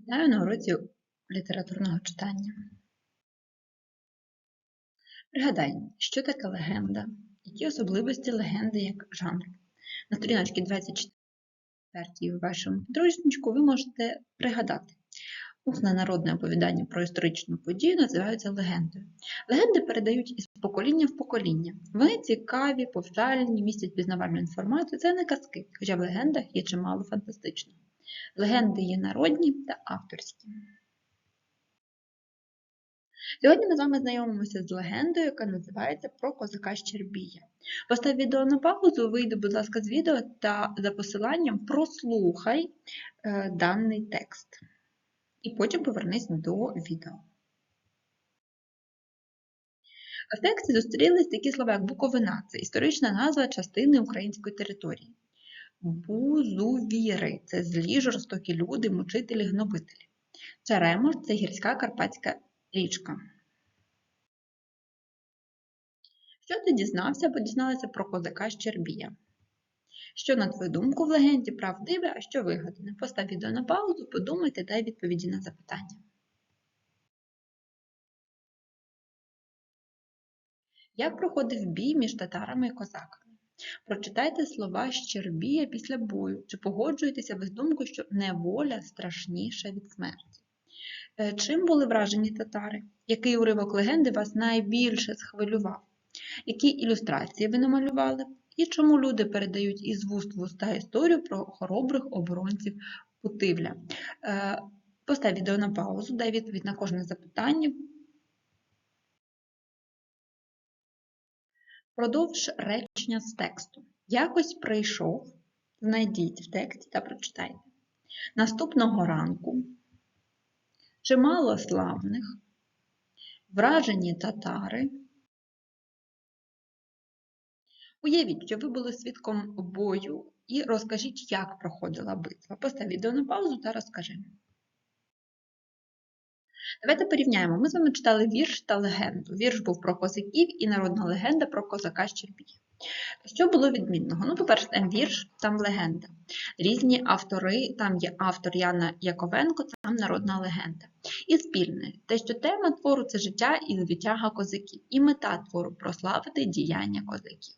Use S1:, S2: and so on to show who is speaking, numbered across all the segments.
S1: Вітаю на уроці літературного читання. Пригадай, що таке легенда, які особливості легенди як жанру. На сторіночці 24 в вашому підручнику ви можете пригадати. Усне народне оповідання про історичну подію називаються легендою. Легенди передають із покоління в покоління. Вони цікаві, повчальні, містять пізнавальну інформацію. Це не казки, хоча в легендах є чимало фантастичного. Легенди є народні та авторські. Сьогодні ми з вами знайомимося з легендою, яка називається Про козака Щербія. Постав відео на паузу, вийди, будь ласка, з відео та за посиланням прослухай е, даний текст. І потім повернись до відео. В тексті зустрілись такі слова, як Буковина це історична назва частини української території. Бузувіри це злі жорстокі люди, мучителі, гнобителі. Черемош це гірська карпатська річка. Що ти дізнався або дізналася про козака Щербія? Що, на твою думку, в легенді правдиве, а що вигадане? Постав відео на паузу, подумайте, дай відповіді на запитання. Як проходив бій між татарами і козаками? Прочитайте слова Щербія після бою. Чи погоджуєтеся ви з думкою, що неволя страшніша від смерті? Е, Чим були вражені татари? Який уривок легенди вас найбільше схвилював? Які ілюстрації ви намалювали? І чому люди передають із вуст в уста історію про хоробрих оборонців Путивля? Е, Постав відео на паузу, дай відповідь на кожне запитання. Продовж речення з тексту. Якось прийшов, знайдіть в тексті та прочитайте. Наступного ранку чимало славних, вражені татари. Уявіть, що ви були свідком бою і розкажіть, як проходила битва. Постав відео на паузу та розкажи. Давайте порівняємо. Ми з вами читали вірш та легенду. Вірш був про козаків і народна легенда про козака Щербія. Що було відмінного? Ну, по-перше, там вірш, там легенда. Різні автори, там є автор Яна Яковенко, там народна легенда. І спільне, те, що тема твору це життя і звитяга козаків, і мета твору прославити діяння козаків.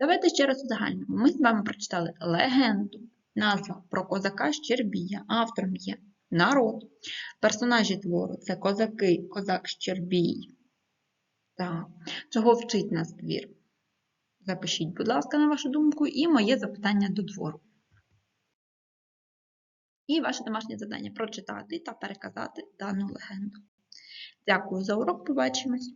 S1: Давайте ще раз узагальнимо. Ми з вами прочитали легенду, назва про козака Щербія, автором є народ. Персонажі твору це козаки, козак Щербій. Так. Чого вчить нас твір? Запишіть, будь ласка, на вашу думку, і моє запитання до твору. І ваше домашнє завдання прочитати та переказати дану легенду. Дякую за урок, побачимось.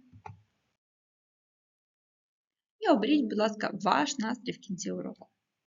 S1: І оберіть, будь ласка, ваш настрій в кінці уроку.